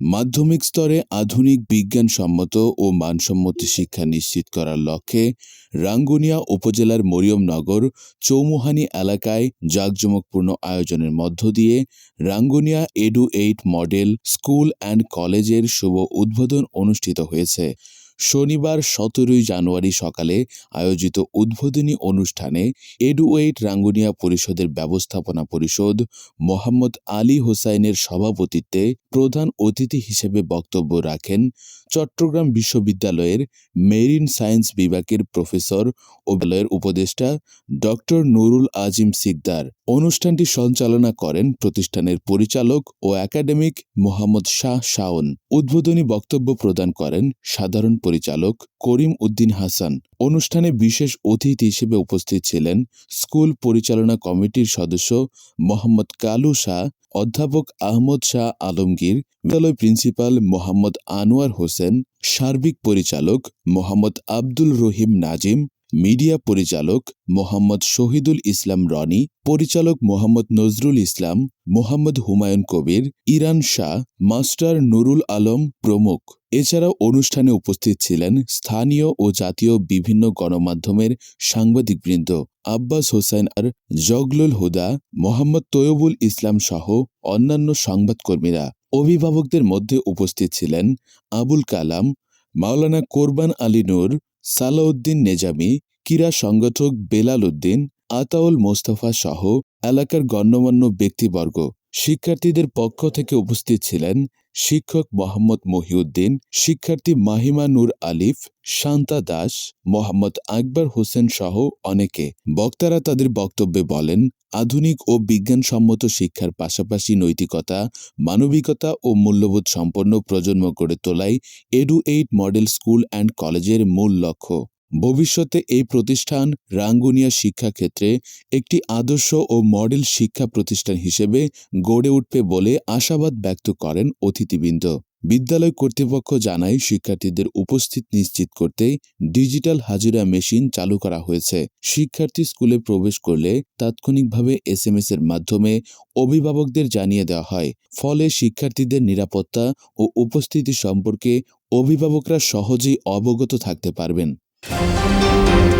মাধ্যমিক স্তরে আধুনিক বিজ্ঞানসম্মত ও মানসম্মত শিক্ষা নিশ্চিত করার লক্ষ্যে রাঙ্গুনিয়া উপজেলার মরিয়মনগর চৌমুহানি এলাকায় জাঁকজমকপূর্ণ আয়োজনের মধ্য দিয়ে Rangunia Edu eight model school and কলেজের শুভ উদ্বোধন অনুষ্ঠিত হয়েছে। শনিবার সতেরোই জানুয়ারি সকালে আয়োজিত উদ্বোধনী অনুষ্ঠানে এডুয়েট রাঙ্গুনিয়া পরিষদের ব্যবস্থাপনা পরিষদ মোহাম্মদ আলী হোসাইনের সভাপতিত্বে প্রধান অতিথি হিসেবে বক্তব্য রাখেন চট্টগ্রাম বিশ্ববিদ্যালয়ের মেরিন সায়েন্স বিভাগের প্রফেসর ও বিদ্যালয়ের উপদেষ্টা ডক্টর নুরুল আজিম সিকদার। অনুষ্ঠানটি সঞ্চালনা করেন প্রতিষ্ঠানের পরিচালক ও একাডেমিক মোহাম্মদ শাহ শাওন। উদ্বোধনী বক্তব্য প্রদান করেন সাধারণ পরিচালক করিম উদ্দিন হাসান। অনুষ্ঠানে বিশেষ অতিথি হিসেবে উপস্থিত ছিলেন স্কুল পরিচালনা কমিটির সদস্য মোহাম্মদ কালু শাহ অধ্যাপক আহমদ শাহ আলমগীর, বিদ্যালয় প্রিন্সিপাল মোহাম্মদ আনোয়ার হোসেন, সার্বিক পরিচালক মোহাম্মদ আব্দুল রহিম নাজিম, মিডিয়া পরিচালক মোহাম্মদ শহীদুল ইসলাম রনি, পরিচালক মোহাম্মদ নজরুল ইসলাম, মোহাম্মদ হুমায়ুন কবির, ইরান শাহ, মাস্টার নুরুল আলম প্রমুখ। এছাড়াও অনুষ্ঠানে উপস্থিত ছিলেন স্থানীয় ও জাতীয় বিভিন্ন গণমাধ্যমের সাংবাদিকবৃন্দ আব্বাস হোসেন আর জগলুল হুদা, মোহাম্মদ তৈয়বুল ইসলাম সহ অন্যান্য সংবাদকর্মীরা। অভিভাবকদের মধ্যে উপস্থিত ছিলেন আবুল কালাম, মাওলানা কোরবান আলী নূর, সালাউদ্দিন নেজামি, ক্রীড়া সংগঠক বেলাল উদ্দিন, আতাউল মোস্তফা সহ এলাকার গণ্যমান্য ব্যক্তিবর্গ। শিক্ষার্থীদের পক্ষ থেকে উপস্থিত ছিলেন শিক্ষক মোহাম্মদ মহিউদ্দিন, শিক্ষার্থী মাহিমা নূর আলিফ, শান্তা দাস, মোহাম্মদ আকবর হোসেন সহ অনেকে। বক্তারা তাদের বক্তব্যে বলেন, আধুনিক ও বিজ্ঞানসম্মত শিক্ষার পাশাপাশি নৈতিকতা, মানবিকতা ও মূল্যবোধ সম্পন্ন প্রজন্ম গড়ে তোলাই Edu eight model school and কলেজের মূল লক্ষ্য। ভবিষ্যতে এই প্রতিষ্ঠান রাঙ্গুনিয়া শিক্ষাক্ষেত্রে একটি আদর্শ ও মডেল শিক্ষা প্রতিষ্ঠান হিসেবে গড়ে উঠবে বলে আশাবাদ ব্যক্ত করেন অতিথিবৃন্দ। বিদ্যালয় কর্তৃপক্ষ জানায়, শিক্ষার্থীদের উপস্থিত নিশ্চিত করতে ডিজিটাল হাজিরা মেশিন চালু করা হয়েছে। শিক্ষার্থী স্কুলে প্রবেশ করলে তাৎক্ষণিকভাবে এসএমএস এর মাধ্যমে অভিভাবকদের জানিয়ে দেওয়া হয়। ফলে শিক্ষার্থীদের নিরাপত্তা ও উপস্থিতি সম্পর্কে অভিভাবকরা সহজেই অবগত থাকতে পারবেন। Música